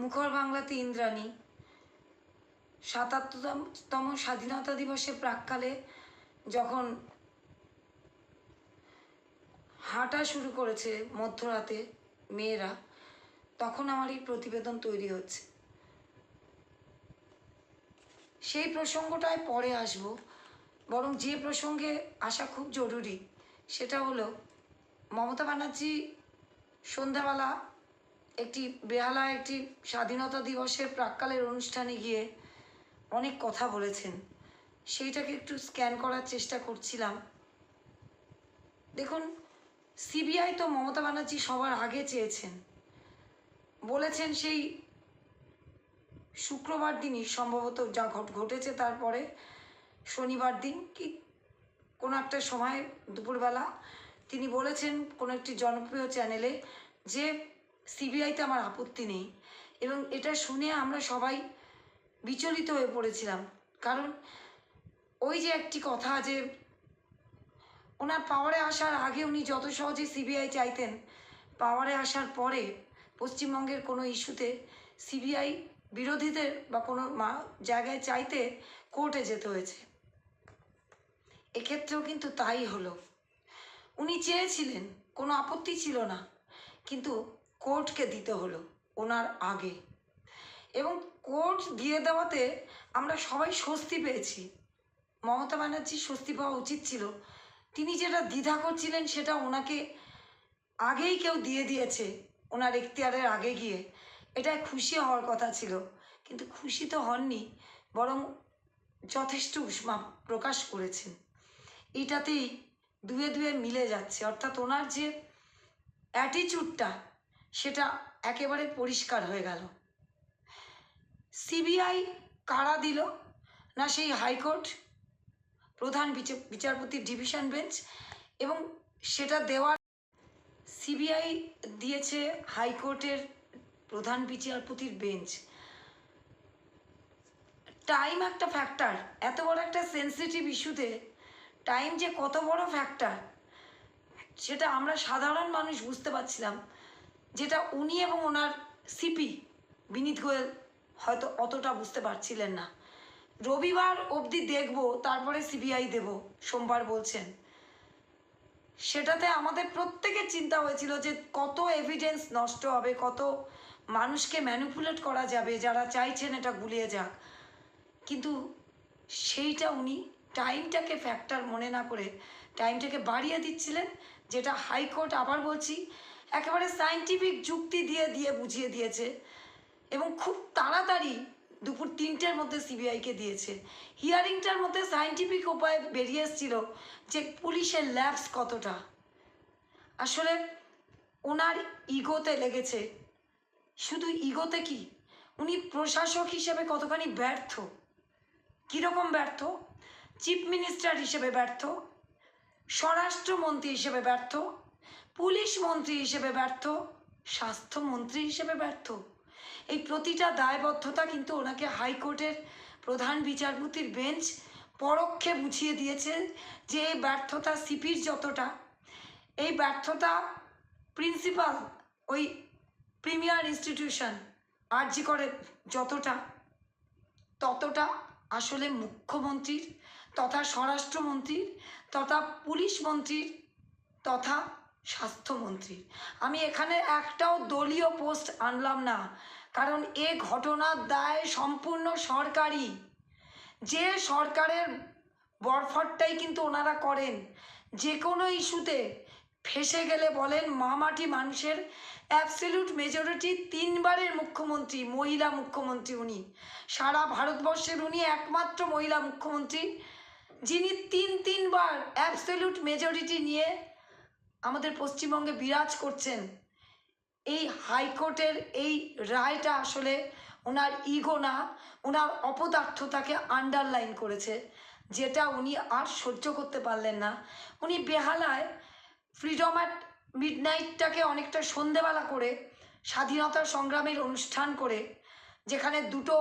মুখর বাংলাতে ইন্দ্রাণী। সাতাত্তরতম স্বাধীনতা দিবসে প্রাককালে যখন হাঁটা শুরু করেছে মধ্যরাতে মেয়েরা, তখন আমার এই প্রতিবেদন তৈরি হচ্ছে। সেই প্রসঙ্গটায় পরে আসব, বরং যে প্রসঙ্গে আসা খুব জরুরি, সেটা হলো মমতা ব্যানার্জি সন্ধ্যাবেলা একটি বেহালা একটি স্বাধীনতা দিবসের প্রাককালের অনুষ্ঠানে গিয়ে অনেক কথা বলেছেন। সেইটাকে একটু স্ক্যান করার চেষ্টা করছিলাম। দেখুন, সিবিআই তো মমতা ব্যানার্জি সবার আগে চেয়েছেন। বলেছেন সেই শুক্রবার দিনই সম্ভবত যা ঘট- ঘটেছে তারপরে শনিবার দিন কি কোনো একটা সময় দুপুরবেলা তিনি বলেছেন কোনো একটি জনপ্রিয় চ্যানেলে যে সিবিআইতে আমার আপত্তি নেই এবং এটা শুনে আমরা সবাই বিচলিত হয়ে পড়েছিলাম। কারণ ওই যে একটি কথা যে ওনার পাওয়ারে আসার আগে উনি যত সহজে সিবিআই চাইতেন পাওয়ারে আসার পরে পশ্চিমবঙ্গের কোনো ইস্যুতে সিবিআই বিরোধীদের বা কোনো মা- জায়গায় চাইতে কোর্টে যেতে হয়েছে। এক্ষেত্রেও কিন্তু তাই হলো। উনি চেয়েছিলেন, কোনো আপত্তি ছিল না। কিন্তু কোর্টকে দিতে হলো ওনার আগে। এবং কোর্ট দিয়ে দেওয়াতে আমরা সবাই স্বস্তি পেয়েছি। মমতা ব্যানার্জি স্বস্তি পাওয়া উচিত ছিল। তিনি যেটা দ্বিধা করছিলেন সেটা ওনাকে আগেই কেউ দিয়ে দিয়েছে ওনার এখতিয়ারের আগে গিয়ে। এটায় খুশি হওয়ার কথা ছিল। কিন্তু খুশি তো হননি, বরং যথেষ্ট উষ্মা প্রকাশ করেছেন। এটাতেই দুয়ে দুয়ে মিলে যাচ্ছে। অর্থাৎ ওনার যে অ্যাটিচিউডটা সেটা একেবারে পরিষ্কার হয়ে গেল। সিবিআই কারা দিল? না সেই হাইকোর্ট? প্রধান বিচা- বিচারপতির ডিভিশন বেঞ্চ? এবং সেটা দেওয়ার সিবিআই দিয়েছে হাইকোর্টের প্রধান বিচারপতির বেঞ্চ। টাইম একটা ফ্যাক্টর। এত বড় একটা সেন্সিটিভ ইস্যুতে টাইম যে কত বড় ফ্যাক্টর, সেটা আমরা সাধারণ মানুষ বুঝতে পারছিলাম। যেটা উনি এবং ওনার সিপি বিনীত গোয়েল হয়তো অতটা বুঝতে পারছিলেন না। রবিবার অবধি দেখব, তারপরে সিবিআই দেব, সোমবার বলছেন। সেটাতে আমাদের প্রত্যেকের চিন্তা হয়েছিল যে কত এভিডেন্স নষ্ট হবে, কত মানুষকে ম্যানিপুলেট করা যাবে, যারা চাইছেন এটা গুলিয়ে যাক। কিন্তু সেইটা উনি টাইমটাকে ফ্যাক্টর মনে না করে টাইমটাকে বাড়িয়ে দিচ্ছিলেন, যেটা হাইকোর্ট আবার বলছি একেবারে সাইন্টিফিক যুক্তি দিয়ে দিয়ে বুঝিয়ে দিয়েছে এবং খুব তাড়াতাড়ি দুপুর তিনটের মধ্যে সিবিআইকে দিয়েছে। হিয়ারিংটার মধ্যে সাইন্টিফিক উপায়ে বেরিয়ে এসেছিল যে পুলিশের ল্যাবস কতটা। আসলে ওনার ইগোতে লেগেছে। শুধু ইগোতে কি? উনি প্রশাসক হিসেবে কতখানি ব্যর্থ? কীরকম ব্যর্থ? চিফ মিনিস্টার হিসেবে ব্যর্থ? স্বরাষ্ট্রমন্ত্রী হিসেবে ব্যর্থ? পুলিশ মন্ত্রী হিসেবে ব্যর্থ স্বাস্থ্যমন্ত্রী হিসেবে ব্যর্থ। এই প্রতিটা দায়বদ্ধতা কিন্তু ওনাকে হাইকোর্টের প্রধান বিচারপতির বেঞ্চ পরোক্ষে বুঝিয়ে দিয়েছে যে এই ব্যর্থতা সিপির যতটা, এই ব্যর্থতা প্রিন্সিপাল, ওই প্রিমিয়ার ইনস্টিটিউশন আরজি করে যতটা, ততটা আসলে মুখ্যমন্ত্রীর তথা স্বরাষ্ট্রমন্ত্রীর তথা পুলিশ মন্ত্রীর তথা স্বাস্থ্যমন্ত্রীর আমি এখানে একটাও দলীয় পোস্ট আনলাম না, কারণ এ ঘটনার দায় সম্পূর্ণ সরকারি যে সরকারের বরফটটাই কিন্তু ওনারা করেন। যে কোনো ইস্যুতে ফেসে গেলে বলেন মামাটি মানুষের অ্যাবসলিউট মেজরিটি তিনবারের মুখ্যমন্ত্রী, মহিলা মুখ্যমন্ত্রী উনি। সারা ভারতবর্ষের উনি একমাত্র মহিলা মুখ্যমন্ত্রী, যিনি তিন তিনবার অ্যাবসলিউট মেজরিটি নিয়ে আমাদের পশ্চিমবঙ্গে বিরাজ করছেন, এই হাইকোর্টের এই রায়টা আসলে ওনার ইগো না, ওনার অপদার্থতাকে আন্ডারলাইন করেছে, যেটা উনি আর সহ্য করতে পারলেন না। উনি বেহালায় ফ্রিডম অ্যাট মিডনাইটটাকে অনেকটা সন্ধেবেলা করে স্বাধীনতা সংগ্রামের অনুষ্ঠান করে, যেখানে দুটো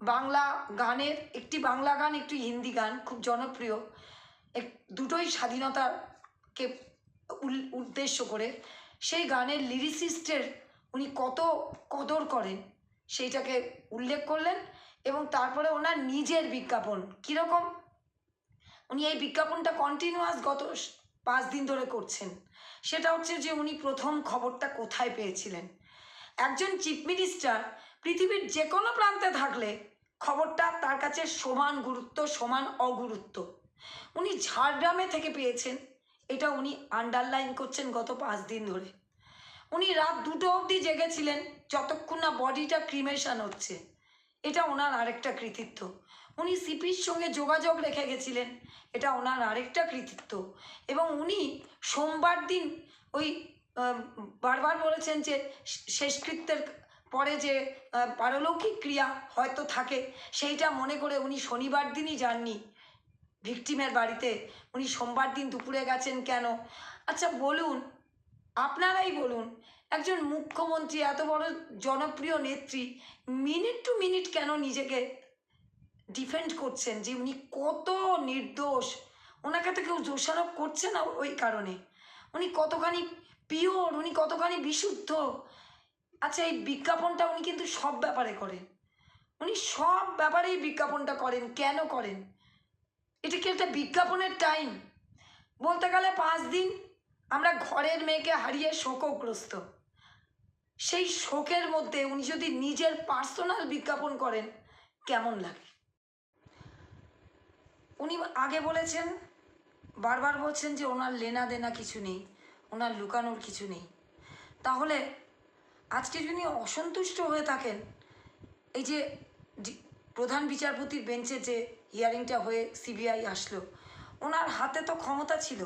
বাংলা গানের, একটি বাংলা গান, একটি হিন্দি গান, খুব জনপ্রিয়, এক, দুটোই স্বাধীনতাকে উদ্দেশ্য করে সেই গানের লিরিসিস্টের উনি কত কদর করেন, সেইটাকে উল্লেখ করলেন এবং তারপরে ওনার নিজের বিজ্ঞাপন কীরকম? উনি এই বিজ্ঞাপনটা কন্টিনিউয়াস গত পাঁচ দিন ধরে করছেন। সেটা হচ্ছে যে উনি প্রথম খবরটা কোথায় পেয়েছিলেন? একজন চিফ মিনিস্টার পৃথিবীর যে কোনো প্রান্তে থাকলে খবরটা তার কাছে সমান গুরুত্ব, সমান অগুরুত্ব। উনি ঝাড়গ্রামে থেকে পেয়েছেন। এটা উনি আন্ডারলাইন করছেন গত পাঁচ দিন ধরে। উনি রাত দুটো অবধি জেগেছিলেন যতক্ষণ না বডিটা ক্রিমেশন হচ্ছে। এটা ওনার আরেকটা কৃতিত্ব। উনি সিপির সঙ্গে যোগাযোগ রেখে গেছিলেন। এটা ওনার আরেকটা কৃতিত্ব। এবং উনি সোমবার দিন ওই বারবার বলেছেন যে শেষকৃত্যের পরে যে পারলৌকিক ক্রিয়া হয়তো থাকে, সেইটা মনে করে উনি শনিবার দিনই যাননি। ভিকটিমের বাড়িতে। উনি সোমবার দিন দুপুরে গেছেন কেন? আচ্ছা বলুন, আপনারাই বলুন, একজন মুখ্যমন্ত্রী, এত বড় জনপ্রিয় নেত্রী মিনিট টু মিনিট কেন নিজেকে ডিফেন্ড করছেন? যে উনি কত নির্দোষ। ওনাকে তো কেউ দোষারোপ করছে না ওই কারণে। উনি কতখানি পিওর উনি কতখানি বিশুদ্ধ। আচ্ছা এই বিজ্ঞাপনটা উনি কিন্তু সব ব্যাপারে করেন। উনি সব ব্যাপারেই বিজ্ঞাপনটা করেন। কেন করেন? এটা কি একটা বিজ্ঞাপনের টাইম বলতে গেলে পাঁচ দিন আমরা ঘরের মেয়েকে হারিয়ে শোকগ্রস্ত। সেই শোকের মধ্যে উনি যদি নিজের পার্সোনাল বিজ্ঞাপন করেন, কেমন লাগে? উনি আগে বলেছেন, বারবার বলছেন যে ওনার লেনা দেনা কিছু নেই, ওনার লুকানোর কিছু নেই। তাহলে আজকে যদি অসন্তুষ্ট হয়ে থাকেন, এই যে প্রধান বিচারপতির বেঞ্চে যে হিয়ারিংটা হয়ে সিবিআই আসলো। ওনার হাতে তো ক্ষমতা ছিল।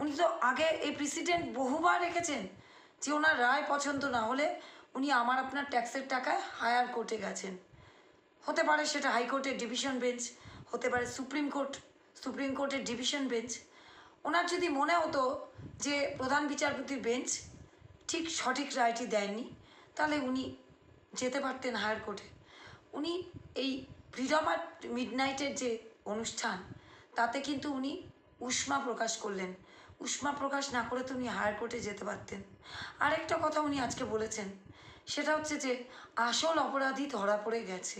উনি তো আগে এই প্রেসিডেন্ট বহুবার রেখেছেন যে ওনার রায় পছন্দ না হলে উনি আমার আপনার ট্যাক্সের টাকায় হায়ার কোর্টে গেছেন। হতে পারে সেটা হাইকোর্টের ডিভিশন বেঞ্চ হতে পারে সুপ্রিম কোর্ট, সুপ্রিম কোর্টের ডিভিশন বেঞ্চ ওনার যদি মনে হতো যে প্রধান বিচারপতির বেঞ্চ ঠিক সঠিক রায়টি দেয়নি, তাহলে উনি যেতে পারতেন হায়ার কোর্টে উনি এই ফ্রিডম অ্যাট মিডনাইটের যে অনুষ্ঠান, তাতে কিন্তু উনি উষ্মা প্রকাশ করলেন। উষ্মা প্রকাশ না করে তো উনি হায়ার কোর্টে যেতে পারতেন। আরেকটা কথা উনি আজকে বলেছেন, সেটা হচ্ছে যে আসল অপরাধী ধরা পড়ে গেছে।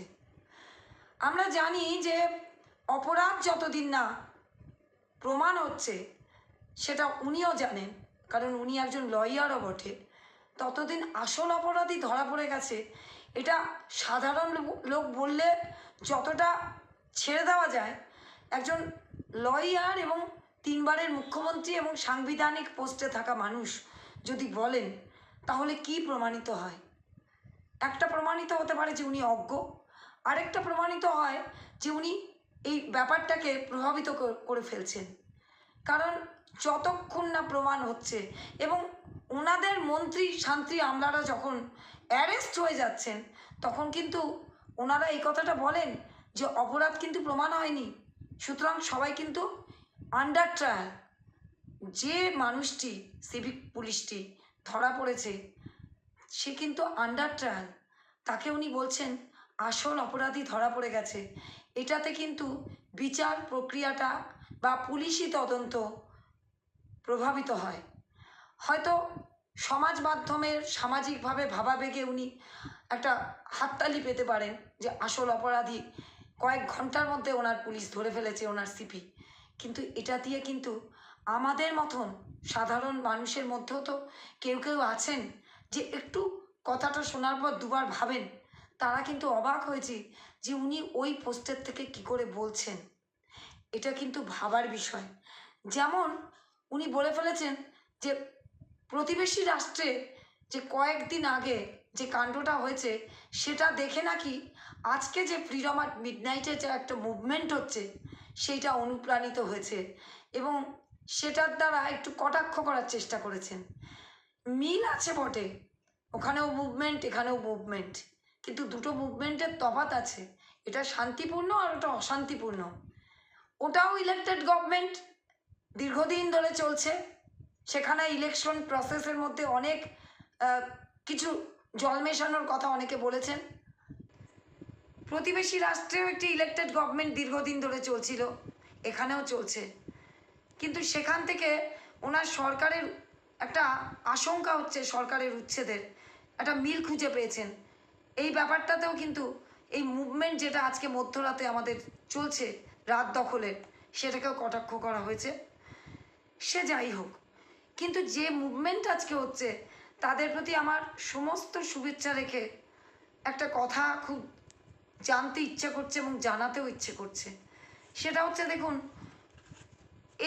আমরা জানি যে অপরাধ যতদিন না প্রমাণ হচ্ছে, সেটা উনিও জানেন, কারণ উনি একজন লয়ারও বটে। ততদিন আসল অপরাধী ধরা পড়ে গেছে এটা সাধারণ লোক বললে যতটা ছেড়ে দেওয়া যায়, একজন লয়ার এবং তিনবারের মুখ্যমন্ত্রী এবং সাংবিধানিক পোস্টে থাকা মানুষ যদি বলেন, তাহলে কি প্রমাণিত হয়? একটা প্রমাণিত হতে পারে যে উনি অজ্ঞ, আরেকটা প্রমাণিত হয় যে উনি এই ব্যাপারটাকে প্রভাবিত করে ফেলছেন। কারণ যতক্ষণ না প্রমাণ হচ্ছে এবং ওনাদের মন্ত্রী শান্তি আমলারা যখন অ্যারেস্ট হয়ে যাচ্ছেন, তখন কিন্তু ওনারা এই কথাটা বলেন যে অপরাধ কিন্তু প্রমাণ হয়নি। সুতরাং সবাই কিন্তু আন্ডার ট্রায়াল যে মানুষটি সিভিক পুলিশটি ধরা পড়েছে, সে কিন্তু আন্ডার ট্রায়াল তাকে উনি বলছেন, আসল অপরাধী ধরা পড়ে গেছে। এটাতে কিন্তু বিচার প্রক্রিয়াটা বা পুলিশি তদন্ত প্রভাবিত হয়। হয়তো সমাজ মাধ্যমের সামাজিকভাবে ভাবাবেগে উনি একটা হাততালি পেতে পারেন যে আসল অপরাধী কয়েক ঘণ্টার মধ্যে ওনার পুলিশ ধরে ফেলেছে, ওনার সিপি। কিন্তু এটা দিয়ে কিন্তু আমাদের মতন সাধারণ মানুষের মধ্যেও তো কেউ কেউ আছেন যে একটু কথাটা শোনার পর দুবার ভাবেন। তারা কিন্তু অবাক হয়েছে যে উনি ওই পোস্টের থেকে কি করে বলছেন। এটা কিন্তু ভাবার বিষয়। যেমন উনি বলে ফেলেছেন যে প্রতিবেশী রাষ্ট্রে যে কয়েকদিন আগে যে কাণ্ডটা হয়েছে, সেটা দেখে নাকি আজকে যে ফ্রিডম অ্যাট মিডনাইটের যে একটা মুভমেন্ট হচ্ছে, সেইটা অনুপ্রাণিত হয়েছে এবং সেটার দ্বারা একটু কটাক্ষ করার চেষ্টা করেছেন। মিল আছে বটে, ওখানেও মুভমেন্ট এখানেও মুভমেন্ট কিন্তু দুটো মুভমেন্টের তফাৎ আছে। এটা শান্তিপূর্ণ আর ওটা অশান্তিপূর্ণ। ওটাও ইলেকটেড গভর্নমেন্ট দীর্ঘদিন ধরে চলছে। সেখানে ইলেকশন প্রসেসের মধ্যে অনেক কিছু জল মেশানোর কথা অনেকে বলেছেন। প্রতিবেশী রাষ্ট্রেও একটি ইলেক্টেড গভর্নমেন্ট দীর্ঘদিন ধরে চলছিল, এখানেও চলছে। কিন্তু সেখান থেকে ওনার সরকারের একটা আশঙ্কা হচ্ছে, সরকারের উচ্ছেদের। একটা মিল খুঁজে পেয়েছেন। এই ব্যাপারটাতেও কিন্তু এই মুভমেন্ট যেটা আজকে মধ্যরাতে আমাদের চলছে, রাত দখলের, সেটাকেও কটাক্ষ করা হয়েছে। সে যাই হোক কিন্তু যে মুভমেন্ট আজকে হচ্ছে, তাদের প্রতি আমার সমস্ত শুভেচ্ছা রেখে একটা কথা খুব জানতে ইচ্ছে করছে এবং জানাতেও ইচ্ছে করছে। সেটা হচ্ছে দেখুন,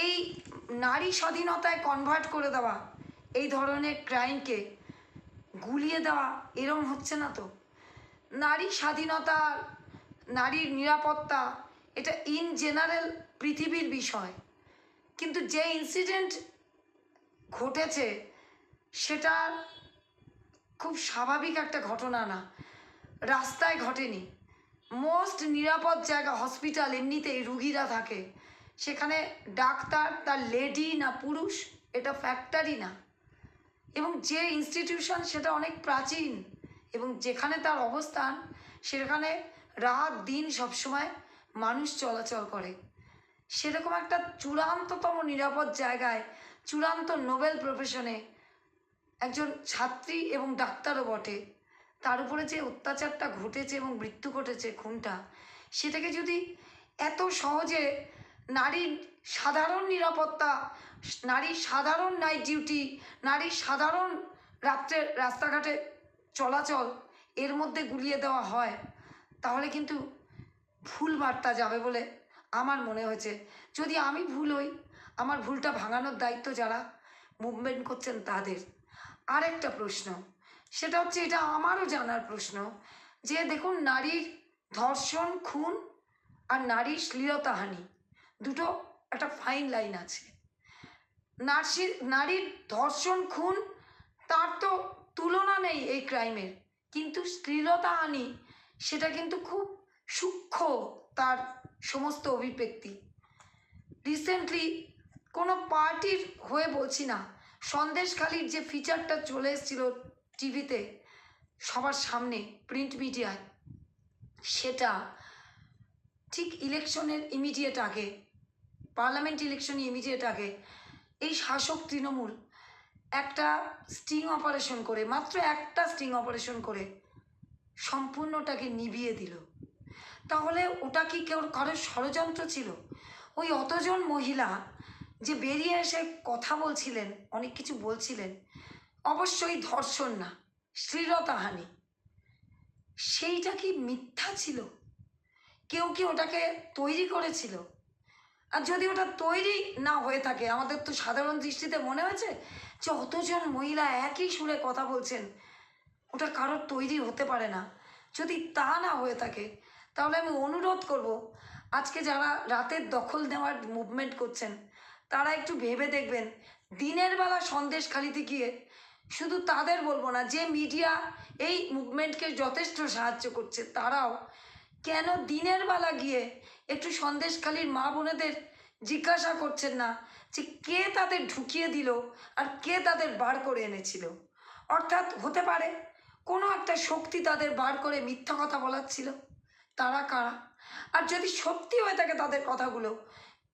এই নারী স্বাধীনতায় কনভার্ট করে দেওয়া, এই ধরনের ক্রাইমকে গুলিয়ে দেওয়া এরম হচ্ছে না তো? নারী স্বাধীনতা, নারীর নিরাপত্তা, এটা ইন জেনারেল পৃথিবীর বিষয়। কিন্তু যে ইনসিডেন্ট ঘটেছে, সেটা খুব স্বাভাবিক একটা ঘটনা না। রাস্তায় ঘটেনি। মোস্ট নিরাপদ জায়গা হসপিটাল এমনিতেই রুগীরা থাকে। সেখানে ডাক্তার, তার লেডি না পুরুষ, এটা ফ্যাক্টরি না। এবং যে ইনস্টিটিউশন সেটা অনেক প্রাচীন এবং যেখানে তার অবস্থান, সেখানে রাত দিন সবসময় মানুষ চলাচল করে। সেরকম একটা চূড়ান্ততম নিরাপদ জায়গায় চূড়ান্ত নোবেল প্রফেশনে একজন ছাত্রী এবং ডাক্তারও বটে। তার উপরে যে অত্যাচারটা ঘটেছে এবং মৃত্যু ঘটেছে খুনটা, সেটাকে যদি এত সহজে নারীর সাধারণ নিরাপত্তা, নারীর সাধারণ নাইট ডিউটি নারীর সাধারণ রাত্রে রাস্তাঘাটে চলাচল এর মধ্যে গুলিয়ে দেওয়া হয়, তাহলে কিন্তু ভুল বার্তা যাবে বলে আমার মনে হয়েছে। যদি আমি ভুল হই আমার ভুলটা ভাঙানোর দায়িত্ব যারা মুভমেন্ট করছেন তাদের। আরেকটা প্রশ্ন, সেটা হচ্ছে এটা আমারও জানার প্রশ্ন যে দেখুন, নারীর ধর্ষণ, খুন আর নারীর শ্লীলতাহানি দুটো একটা ফাইন লাইন আছে। নার্সির, নারীর ধর্ষণ, খুন তার তো তুলনা নেই এই ক্রাইমের কিন্তু শ্লীলতাহানি সেটা কিন্তু খুব সূক্ষ্ম তার সমস্ত অভিব্যক্তি। রিসেন্টলি কোনো পার্টির হয়ে বলছি না। সন্দেশখালির যে ফিচারটা চলে এসেছিল টিভিতে সবার সামনে, প্রিন্ট মিডিয়ায়, সেটা ঠিক ইলেকশনের ইমিডিয়েট আগে, পার্লামেন্ট ইলেকশন ইমিডিয়েট আগে, এই শাসক তৃণমূল একটা স্টিং অপারেশন করে, মাত্র একটা স্টিং অপারেশন করে সম্পূর্ণটাকে নিভিয়ে দিল। তাহলে ওটা কি কেউ কারোর ষড়যন্ত্র ছিল? ওই অতজন মহিলা যে বেরিয়ে এসে কথা বলছিলেন, অনেক কিছু বলছিলেন, অবশ্যই ধর্ষণ না, শ্লীলতাহানি। সেইটা কি মিথ্যা ছিল? কেউ কি ওটাকে তৈরি করেছিল? আর যদি ওটা তৈরি না হয়ে থাকে, আমাদের তো সাধারণ দৃষ্টিতে মনে হয়েছে যে অতজন মহিলা একই সুরে কথা বলছেন, ওটা কারোর তৈরি হতে পারে না। যদি তা না হয়ে থাকে, তাহলে আমি অনুরোধ করব, আজকে যারা রাতের দখল নেওয়ার মুভমেন্ট করছেন তারা একটু ভেবে দেখবেন। দিনের বেলা সন্দেশ খালিতে গিয়ে শুধু তাদের বলব না, যে মিডিয়া এই মুভমেন্টকে যথেষ্ট সাহায্য করছে, তারাও কেন দিনের বেলা গিয়ে একটু সন্দেশখালির মা বোনেদের জিজ্ঞাসা করছেন না যে কে তাদের ঢুকিয়ে দিল আর কে তাদের বার করে এনেছিল? অর্থাৎ হতে পারে কোনো একটা শক্তি তাদের বার করে মিথ্যা কথা বলাচ্ছিল, তারা কারা? আর যদি সত্যি হয়ে থাকে তাদের কথাগুলো,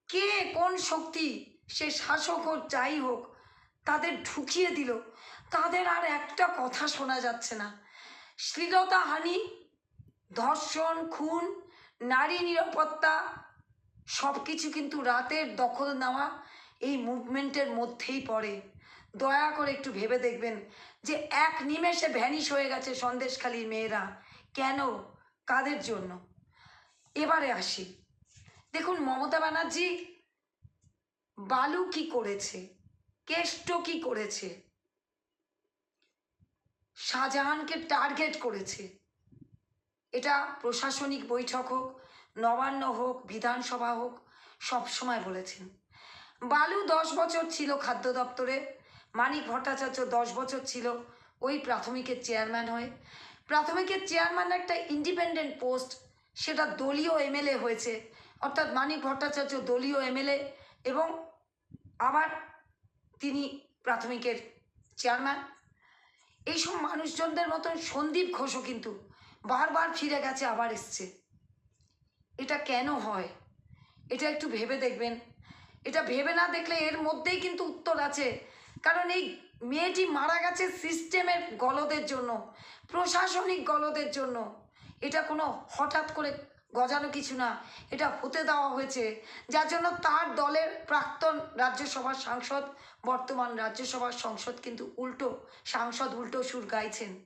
কে কোন শক্তি সে শাসক হোক, যাই হোক, তাদের ঢুকিয়ে দিল। তাদের আর একটা কথা শোনা যাচ্ছে না। শ্লীলতা, হানি, ধর্ষণ, খুন, নারী নিরাপত্তা সব কিছু কিন্তু রাতের দখল নেওয়া এই মুভমেন্টের মধ্যেই পড়ে। দয়া করে একটু ভেবে দেখবেন যে এক নিমেষে ভ্যানিশ হয়ে গেছে সন্দেশখালীর মেয়েরা। কেন? কাদের জন্য? এবারে আসি। দেখুন, মমতা ব্যানার্জি বালু কি করেছে? কেষ্ট কি করেছে? শাহজাহানকে টার্গেট করেছে। এটা প্রশাসনিক বৈঠক হোক, নবান্ন হোক, বিধানসভা হোক, সব সময় বলেছেন। বালু দশ বছর ছিল খাদ্য দপ্তরে, মানিক ভট্টাচার্য দশ বছর ছিল ওই প্রাথমিকের চেয়ারম্যান হয়ে। প্রাথমিকের চেয়ারম্যান একটা ইন্ডিপেন্ডেন্ট পোস্ট সেটা দলীয় এমএলএ হয়েছে। অর্থাৎ মানিক ভট্টাচার্য দলীয় এমএলএ এবং আবার তিনি প্রাথমিকের চেয়ারম্যান। এইসব মানুষজনদের মতন সন্দীপ ঘোষও কিন্তু বারবার ফিরে গেছে, আবার এসছে। এটা কেন হয়? এটা একটু ভেবে দেখবেন। এটা ভেবে না দেখলে এর মধ্যেই কিন্তু উত্তর আছে। কারণ এই মেয়েটি মারা গেছে সিস্টেমের গলদের জন্য, প্রশাসনিক গলদের জন্য। এটা কোনো হঠাৎ করে গজানো কিছু না, এটা হতে দেওয়া হয়েছে। যার জন্য তার দলের প্রাক্তন রাজ্যসভার সাংসদ, বর্তমান রাজ্যসভার সংসদ কিন্তু উল্টো, সাংসদ উল্টো সুর গাইছেন।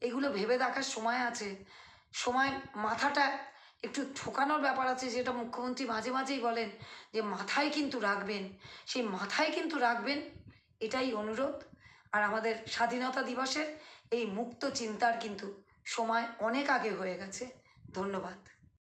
এগুলো ভেবে দেখার সময় আছে। সময় মাথাটা একটু ঠোকানোর ব্যাপার আছে, যেটা মুখ্যমন্ত্রী মাঝে মাঝেই বলেন যে মাথায় কিন্তু রাখবেন। সেই মাথায় কিন্তু রাখবেন, এটাই অনুরোধ। আর আমাদের স্বাধীনতা দিবসের এই মুক্ত চিন্তার কিন্তু সময় অনেক আগে হয়ে গেছে। ধন্যবাদ।